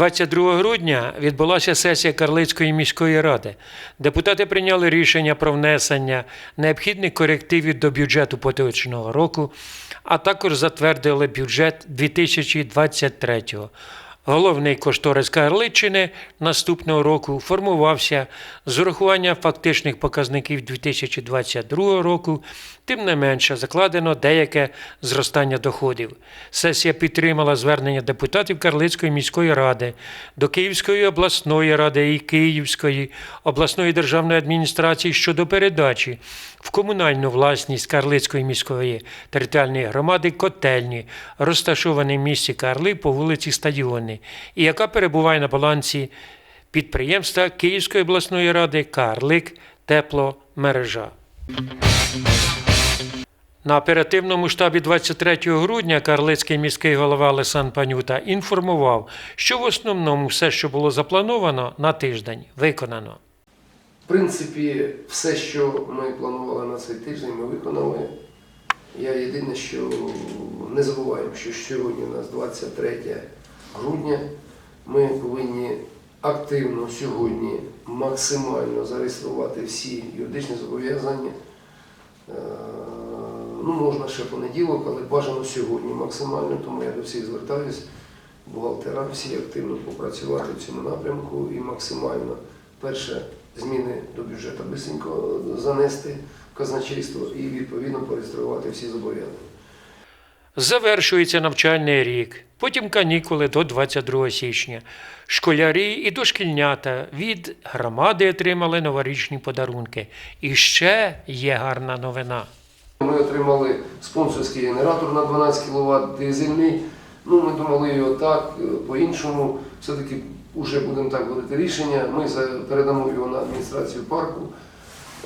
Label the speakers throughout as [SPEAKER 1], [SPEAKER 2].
[SPEAKER 1] 22 грудня відбулася сесія Карлицької міської ради. Депутати прийняли рішення про внесення необхідних корективів до бюджету поточного року, а також затвердили бюджет 2023 Головний кошторис Карличчини наступного року формувався з урахуванням фактичних показників 2022 року, тим не менше закладено деяке зростання доходів. Сесія підтримала звернення депутатів Карлицької міської ради до Київської обласної ради і Київської обласної державної адміністрації щодо передачі в комунальну власність Карлицької міської територіальної громади котельні, розташованій в місті Карли по вулиці Стадіонний, і яка перебуває на балансі підприємства Київської обласної ради Карлик Тепломережа. На оперативному штабі 23 грудня Карлицький міський голова Лесан Панюта інформував, що в основному все, що було заплановано на тиждень, виконано.
[SPEAKER 2] В принципі, все, що ми планували на цей тиждень, ми виконали. Я єдине, що не забуваємо, що сьогодні у нас 23 грудня. Ми повинні активно сьогодні максимально зареєструвати всі юридичні зобов'язання. Е, Ну, можна ще понеділок, але бажано сьогодні максимально, тому я до всіх звертаюсь, бухгалтера, всі активно попрацювати в цьому напрямку і максимально перше зміни до бюджету бисенько занести в казначейство і відповідно пореєструвати всі зобов'язання.
[SPEAKER 1] Завершується навчальний рік, потім канікули до 22 січня. Школярі і дошкільнята від громади отримали новорічні подарунки. І ще є гарна новина.
[SPEAKER 2] Ми отримали спонсорський генератор на 12 кВт дизельний. Ну, ми думали його так, е, по-іншому. Все-таки вже будемо так говорити рішення. Ми передамо його на адміністрацію парку.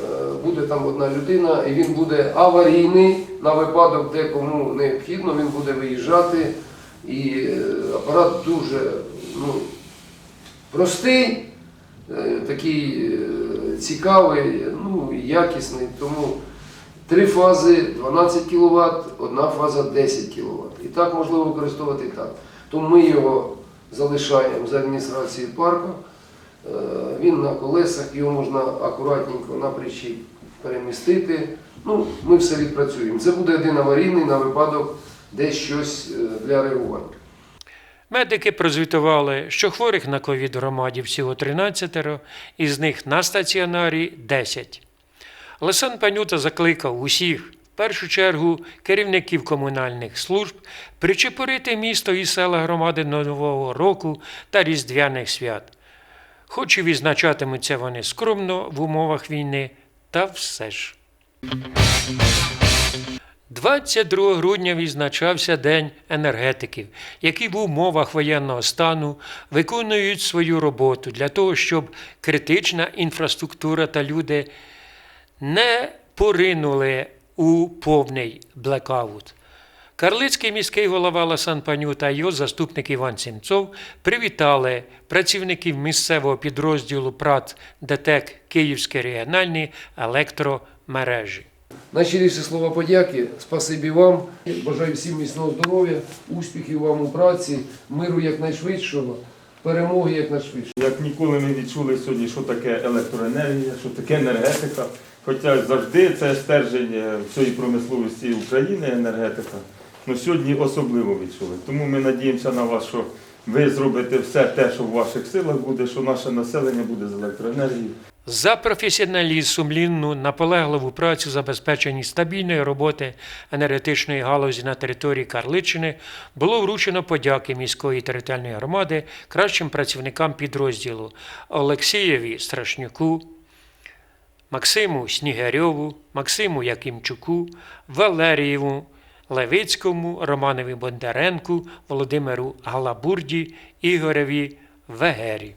[SPEAKER 2] Е, Буде там одна людина, і він буде аварійний на випадок, де кому необхідно, він буде виїжджати. І е, апарат дуже ну, простий, е, такий е, цікавий, ну, якісний. Тому Три фази 12 кВт, одна фаза 10 кВт. І так можливо використовувати так. Тому ми його залишаємо за адміністрацією парку. Він на колесах, його можна акуратненько на причіп перемістити. Ну, ми все відпрацюємо. Це буде один аварійний на випадок десь щось е, для реагування.
[SPEAKER 1] Медики прозвітували, що хворих на ковід в громаді всього 13, із них на стаціонарі 10. Лесан Панюта закликав усіх, в першу чергу керівників комунальних служб, причепурити місто і села громади Нового року та Різдвяних свят. Хоч і відзначатимуться вони скромно в умовах війни, та все ж. 22 грудня відзначався День енергетиків, які в умовах воєнного стану виконують свою роботу для того, щоб критична інфраструктура та люди не поринули у повний блекаут. Карлицький міський голова Ласан Паню та його заступник Іван Сімцов привітали працівників місцевого підрозділу ПРАТ ДТЕК Київські регіональні електромережі.
[SPEAKER 2] Найщиріші слова подяки, спасибі вам. Бажаю всім міцного здоров'я, успіхів вам у праці, миру якнайшвидшого, перемоги якнайшвидшого.
[SPEAKER 3] Як ніколи ми відчули сьогодні, що таке електроенергія, що таке енергетика. Хоча завжди це стержень е, всієї промисловості України, енергетика. Ну сьогодні особливо відчули. Тому ми надіємося на вас, що ви зробите все те, що в ваших силах буде, що наше населення буде з електроенергією.
[SPEAKER 1] За професіоналізм, сумлінну, наполегливу працю забезпеченні стабільної роботи енергетичної галузі на території Карличини було вручено подяки міської територіальної громади кращим працівникам підрозділу Олексієві Страшнюку, Максиму Снігирьову, Максиму Якимчуку, Валерієву, Левицькому, Романові Бондаренку, Володимиру Галабурді, Ігореві Вегері.